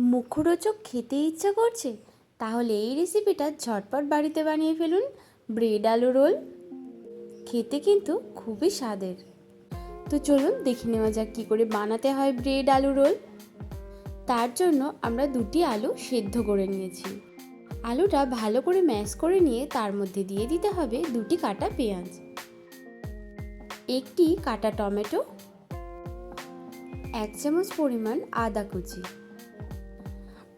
মুখরোচক খেতে ইচ্ছা করছে? তাহলে এই রেসিপিটা ঝটপট বাড়িতে বানিয়ে ফেলুন। ব্রেড আলু, রোল। খেতে কিন্তু খুবই স্বাদের। তো চলুন দেখে নেওয়া যাক কী করে বানাতে হয় ব্রেড আলু, রোল। তার জন্য আমরা দুটি আলু সেদ্ধ করে নিয়েছি। আলুটা ভালো করে ম্যাশ করে নিয়ে তার মধ্যে দিয়ে দিতে হবে দুটি কাটা পেঁয়াজ। একটি কাটা টমেটো। এক চামচ পরিমাণ আদা কুচি।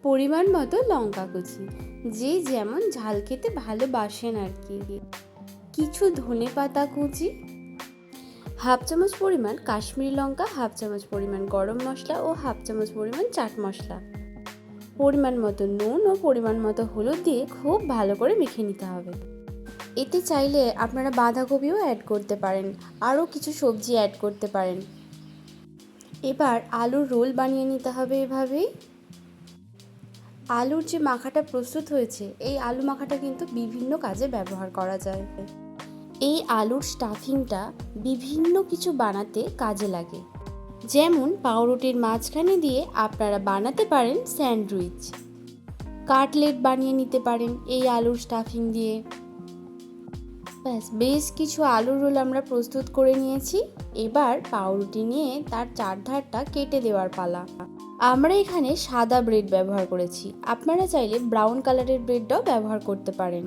পরিমাণ মতো লঙ্কা কুচি। যে যেমন ঝাল খেতে ভালোবাসেন আর কি। কিছু ধনে পাতা কুচি, হাফ চামচ পরিমাণ কাশ্মীরি লঙ্কা, হাফ চামচ পরিমাণ গরম মশলা ও হাফ চামচ পরিমাণ চাট মশলা। পরিমাণ মতো নুন ও পরিমাণ মতো হলুদ দিয়ে খুব ভালো করে মেখে নিতে হবে। এতে চাইলে আপনারা বাঁধাকপিও অ্যাড করতে পারেন, আরও কিছু সবজি অ্যাড করতে পারেন। এবার আলুর রোল বানিয়ে নিতে হবে এভাবেই। আলুর যে মাখাটা প্রস্তুত হয়েছে, এই আলু মাখাটা কিন্তু বিভিন্ন কাজে ব্যবহার করা যায়। এই আলুর স্টাফিংটা বিভিন্ন কিছু বানাতে কাজে লাগে। যেমন পাউরুটির মাঝখানে দিয়ে আপনারা বানাতে পারেন স্যান্ডউইচ। কাটলেট বানিয়ে নিতে পারেন এই আলুর স্টাফিং দিয়ে। ব্যাস, বেশ কিছু আলুর রোল আমরা প্রস্তুত করে নিয়েছি। এবার পাউরুটি নিয়ে তার চারধারটা কেটে দেওয়ার পালা। আমরা এখানে সাদা ব্রেড ব্যবহার করেছি। আপনারা চাইলে ব্রাউন কালারের ব্রেডটাও ব্যবহার করতে পারেন।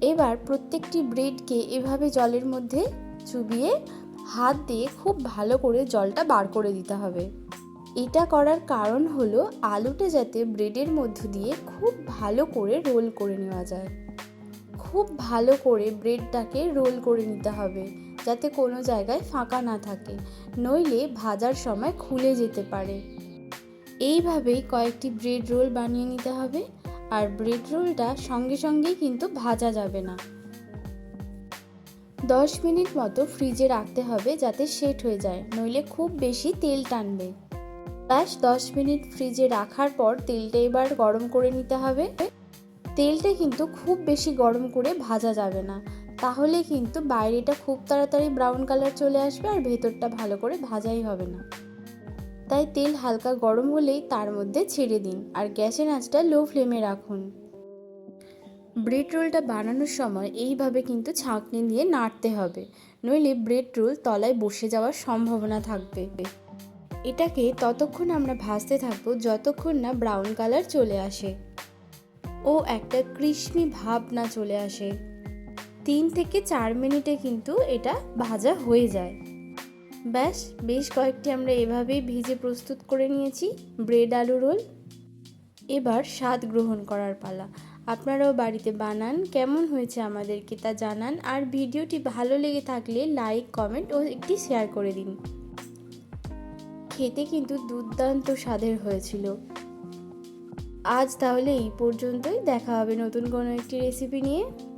এবার প্রত্যেকটি ব্রেডকে এভাবে জলের মধ্যে চুবিয়ে হাত দিয়ে খুব ভালো করে জলটা বার করে দিতে হবে। এটা করার কারণ হলো আলুটা যাতে ব্রেডের মধ্য দিয়ে খুব ভালো করে রোল করে নেওয়া যায়। খুব ভালো করে ব্রেডটাকে রোল করে নিতে হবে যাতে কোনো জায়গায় ফাঁকা না থাকে। নইলে ভাজার সময় খুলে যেতে পারে। এইভাবেই কয়েকটি ব্রেড রোল বানিয়ে নিতে হবে। আর ব্রেড রোলটা সঙ্গে সঙ্গেই কিন্তু ভাজা যাবে না। দশ মিনিট মতো ফ্রিজে রাখতে হবে যাতে সেট হয়ে যায়, নইলে খুব বেশি তেল টানবে। ব্যাস, দশ মিনিট ফ্রিজে রাখার পর তেলটা এবার গরম করে নিতে হবে। তেলটা কিন্তু খুব বেশি গরম করে ভাজা যাবে না। তাহলে কিন্তু বাইরেটা খুব তাড়াতাড়ি ব্রাউন কালার চলে আসবে আর ভেতরটা ভালো করে ভাজাই হবে না। তাই তেল হালকা গরম হলেই তার মধ্যে ছেড়ে দিন আর গ্যাসের আঁচটা লো ফ্লেমে রাখুন। ব্রেড রোলটা বানানোর সময় এইভাবে কিন্তু ছাঁকনি দিয়ে নাড়তে হবে, নইলে ব্রেড রোল তলায় বসে যাওয়ার সম্ভাবনা থাকবে। এটাকে ততক্ষণ আমরা ভাজতে থাকব যতক্ষণ না ব্রাউন কালার চলে আসে ও একটা কৃষ্মি ভাব না চলে আসে। তিন থেকে চার মিনিটে কিন্তু এটা ভাজা হয়ে যায়। ব্যাস, বেশ কয়েকটি আমরা এভাবেই ভেজে প্রস্তুত করে নিয়েছি, ব্রেড আলু রোল। এবার স্বাদ গ্রহণ করার পালা। আপনারাও বাড়িতে বানান, কেমন হয়েছে আমাদেরকে তা জানান, আর ভিডিওটি ভালো লেগে থাকলে লাইক, কমেন্ট ও একটি শেয়ার করে দিন। খেতে কিন্তু দুর্দান্ত স্বাদের হয়েছিল। আজ তাহলে এই পর্যন্তই, দেখা হবে নতুন কোনো একটি রেসিপি নিয়ে।